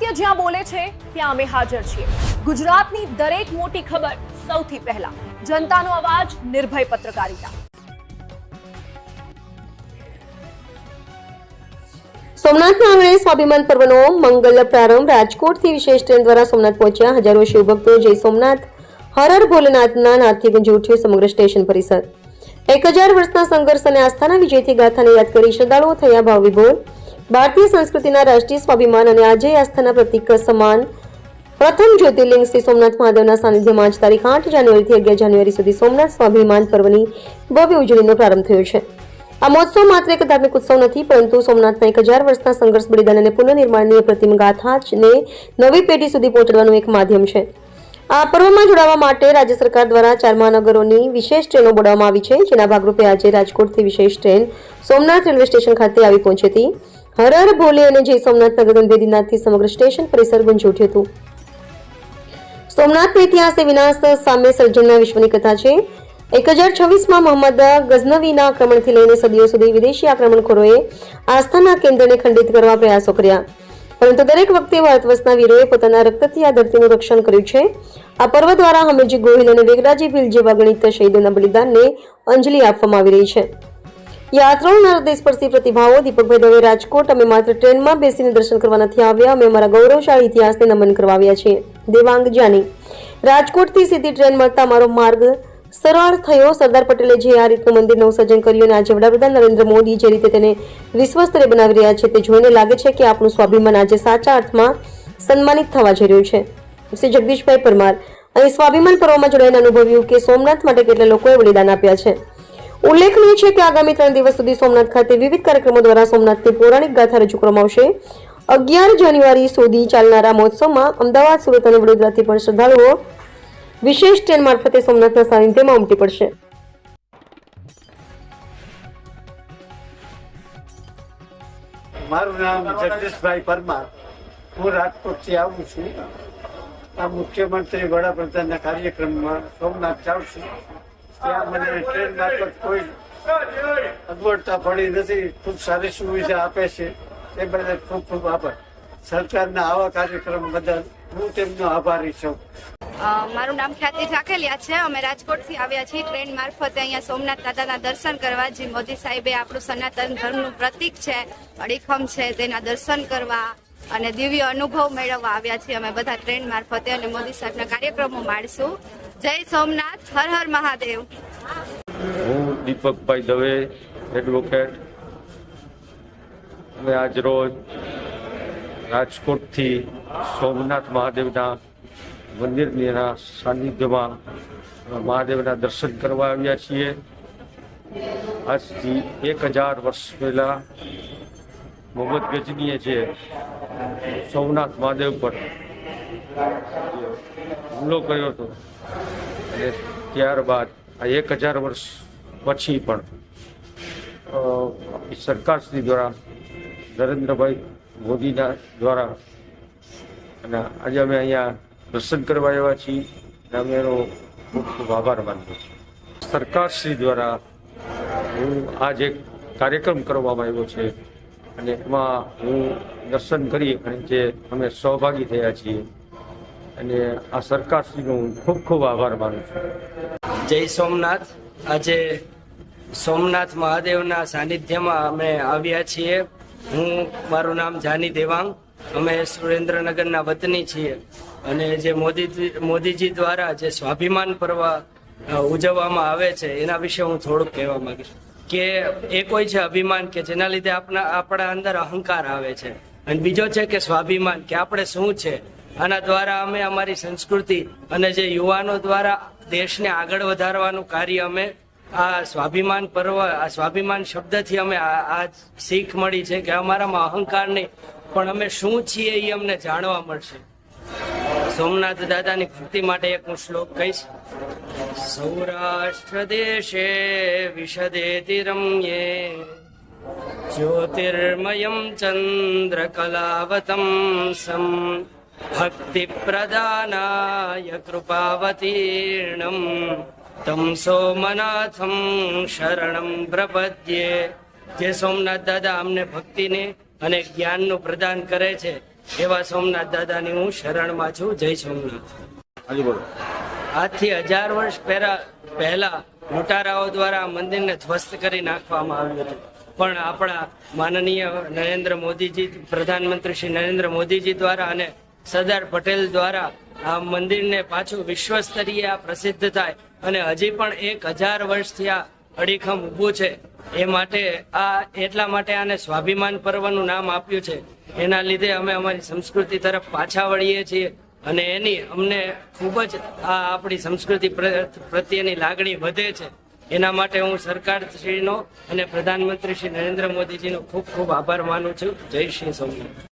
સત્ય જ્યાં બોલે છે, ત્યાં અમે હાજર છીએ. ગુજરાતની દરેક મોટી ખબર સૌથી પહેલા. જનતાનો અવાજ, નિર્ભય પત્રકારિતા. સોમનાથના આંગણે સ્વાભિમાન પર્વનો મંગલ પ્રારંભ રાજકોટથી વિશેષ ટ્રેન દ્વારા સોમનાથ પહોંચ્યા. હજારો શિવભક્તો જય સોમનાથ, હર હર ભોલેનાથના નાથથી ગુંજી ઉઠ્યું સમગ્ર સ્ટેશન પરિસર. એક હજાર વર્ષના સંઘર્ષ અને આસ્થાના વિજયથી ગાથાને યાદ કરી શ્રદ્ધાળુઓ થયા ભાવ વિભોર ભારતીય સંસ્કૃતિના રાષ્ટ્રીય સ્વાભિમાન અને આજે આસ્થાના પ્રતિક સમાન પ્રથમ જ્યોતિર્લિંગ શ્રી સોમનાથ મહાદેવના સાનિધ્યમાં આજ તારીખ આઠ જાન્યુઆરીથી અગિયાર જાન્યુઆરી સુધી સોમનાથ સ્વાભિમાન પર્વની ભવ્ય ઉજવણીનો પ્રારંભ થયો છે. આ મહોત્સવ માત્ર એક ધાર્મિક ઉત્સવ નથી, પરંતુ સોમનાથના એક હજાર વર્ષના સંઘર્ષ, બલિદાન અને પુનઃનિર્માણની અપ્રતિમ ગાથાને નવી પેઢી સુધી પહોંચાડવાનું એક માધ્યમ છે. આ પર્વમાં જોડાવા માટે રાજ્ય સરકાર દ્વારા ચાર મહાનગરોની વિશેષ ટ્રેનો બોલાવવામાં આવી છે, જેના ભાગરૂપે આજે રાજકોટથી વિશેષ ટ્રેન સોમનાથ રેલવે સ્ટેશન ખાતે આવી પહોંચી હતી. હર હર ભોલે અને જય સોમનાથ નગર વેદીનાથથી સમગ્ર સ્ટેશન પરિસર ગુંજી ઉઠ્યું હતું. સોમનાથનો ઇતિહાસ એ વિનાશ સામે સર્જનના વિશ્વની કથા છે. એક હજાર છવ્વીસમાં મોહમ્મદ ગઝનવીના આક્રમણથી લઈને સદીઓ સુધી વિદેશી આક્રમણખોરોએ આસ્થાના કેન્દ્રને ખંડિત કરવા પ્રયાસો કર્યા. પરંતુ દરેક વખતે ભારતવર્ષના વીરોએ પોતાના રક્તથી આ ધરતીનું રક્ષણ કર્યું છે. આ પર્વ દ્વારા હમીરજી ગોહિલ અને વેગરાજી ભીલ જેવા ગણિત શહીદોના બલિદાનને અંજલિ આપવામાં આવી રહી છે. યાત્રાઓના હૃદયસ્પર્શી પ્રતિભાવો દીપકભાઈ દવે રાજકોટ, અમે માત્ર ટ્રેનમાં બેસીને દર્શન કરવા નથી આવ્યા, અમે અમારા ગૌરવશાળી ઇતિહાસને નમન કરવા આવ્યા છીએ. દેવાંગ જાની રાજકોટથી સીધી ટ્રેન મળતા મારો માર્ગ સરળ થયો. સરદાર પટેલે જે આ રીતનું મંદિર નવસર્જન કર્યું અને આજે વડાપ્રધાન નરેન્દ્ર મોદી જે રીતે તેને વિશ્વસ્તરે બનાવી રહ્યા છે તે જોઈને લાગે છે કે આપણું સ્વાભિમાન આજે સાચા અર્થમાં સન્માનિત થવા જઈ રહ્યું છે. શ્રી જગદીશભાઈ પરમાર, અહીં સ્વાભિમાન પર્વમાં જોડાઈને અનુભવ્યું કે સોમનાથ માટે કેટલા લોકોએ બલિદાન આપ્યા છે. ઉલ્લેખનીય છે કે આગામી ત્રણ દિવસ સુધી સોમનાથ ખાતે વિવિધ કાર્યક્રમો દ્વારા સોમનાથની પૌરાણિક ગાથા રજૂ કરવામાં આવશે. અગિયાર જાન્યુઆરી સુધી ચાલનારા મહોત્સવમાં અમદાવાદ, સુરત અને વડોદરાથી પણ શ્રદ્ધાળુઓ વિશેષ ટ્રેન મારફતે સોમનાથના સાનિધ્યમાં ઉમટી પડશે. મારું નામ જગદીશભાઈ પરમાર. હું રાજકોટથી આવું છું. આ મુખ્યમંત્રી વડાપ્રધાનના કાર્યક્રમમાં સોમનાથ જાઉં અગવડતા પડી નથી. ખૂબ સારી સુવિધા આપે છે. એ બદલ ખૂબ ખૂબ આભાર. સરકારના આવા કાર્યક્રમ બદલ હું તેમનો આભારી છું. મારું નામ ખ્યાતિ ઝાકેલિયા છે. અમે રાજકોટથી આવ્યા છીએ ટ્રેન મારફતે. અહીંયા સોમનાથ દાદાના દર્શન કરવા. જે મોદી સાહેબે આપણું સનાતન ધર્મનું પ્રતીક છે, અડીખમ છે, તેના દર્શન કરવા અને દિવ્ય અનુભવ મેળવવા આવ્યા છીએ. અમે બધા ટ્રેન મારફતે અને મોદી સાહેબના કાર્યક્રમો માણશું. જય સોમનાથ, હર હર મહાદેવ. હું દીપકભાઈ દવે એડવોકેટ અમે આજ રોજ રાજકોટથી સોમનાથ મહાદેવના મંદિરના સાનિધ્યમાં મહાદેવના દર્શન કરવા આવ્યા છીએ. આજથી એક હજાર વર્ષ પહેલા મોહમ્મદ ગજનીએ જે સોમનાથ મહાદેવ પર હુમલો કર્યો હતો. અને ત્યારબાદ, આ એક હજાર વર્ષ પછી પણ સરકારશ્રી દ્વારા, નરેન્દ્રભાઈ મોદીના દ્વારા, અને આજે અમે અહીંયા દર્શન કરવા આવ્યા છીએ. અને અમે એનો ખૂબ ખૂબ આભાર માનીએ છીએ. સરકારશ્રી દ્વારા હું આજ એક કાર્યક્રમ કરવામાં આવ્યો છે. અને એમાં હું દર્શન કરી અને જે અમે સહભાગી થયા છીએ અને આ સરકારશ્રીનો હું ખૂબ ખૂબ આભાર માનું છું. જય સોમનાથ. આજે સોમનાથ મહાદેવના સાનિધ્યમાં અમે આવ્યા છીએ. હું, મારું નામ જાની દેવાંગ. અમે સુરેન્દ્રનગરના વતની છીએ. અને જે મોદી મોદીજી દ્વારા જે સ્વાભિમાન પર્વ ઉજવવામાં આવે છે, એના વિશે હું થોડુંક કહેવા માંગીશ. કે એ કોઈ છે અભિમાન કે જેના લીધે આપણા આપણા અંદર અહંકાર આવે છે. અને બીજો છે કે સ્વાભિમાન, કે આપણે શું છે? આના દ્વારા અમે અમારી સંસ્કૃતિ અને જે યુવાનો દ્વારા દેશને આગળ વધારવાનું કાર્ય અમે આ સ્વાભિમાન પર્વ, આ સ્વાભિમાન શબ્દથી અમે આ શીખ મળી છે કે અમારામાં અહંકાર નહીં, પણ અમે શું છીએ એ અમને જાણવા મળશે. સોમનાથ દાદાની ભક્તિ માટે એક હું શ્લોક કહીશ. સૌરાષ્ટ્ર દેશે વિશદે તિરમ્યે, જ્યોતિર્મયમ ચંદ્રકલાવતમ સમ ભક્તિ પ્રદાનાય કૃપાવતીર્ણમ તમ સોમનાથમ શરણમ પ્રપદ્યે જે સોમનાથ દાદા અમને ભક્તિને અને જ્ઞાનનું પ્રદાન કરે છે એવા સોમનાથ દાદાની હું શરણમાં છું. જય સોમનાથ. આજથી હજાર વર્ષ પહેલા પહેલા લૂંટારાઓ દ્વારા મંદિરને ધ્વસ્ત કરી નાખવામાં આવ્યું હતું. પણ આપણા માનનીય નરેન્દ્ર મોદીજી પ્રધાનમંત્રી શ્રી નરેન્દ્ર મોદીજી દ્વારા અને સરદાર પટેલ દ્વારા આ મંદિરને પાછું વિશ્વ સ્તરીય આ પ્રસિદ્ધ થાય અને હજી પણ એક હજાર વર્ષથી આ અડીખમ ઊભું છે. એ માટે આ, એટલા માટે આને સ્વાભિમાન પર્વનું નામ આપ્યું છે. એના લીધે અમે અમારી સંસ્કૃતિ તરફ પાછા વળીએ છીએ અને એની અમને ખૂબ જ આ આપણી સંસ્કૃતિ પ્રત્યેની લાગણી વધે છે. એના માટે હું સરકાર શ્રીનો અને પ્રધાનમંત્રી શ્રી નરેન્દ્ર મોદીજીનો ખૂબ ખૂબ આભાર માનું છું. જય શ્રી સોમનાથ.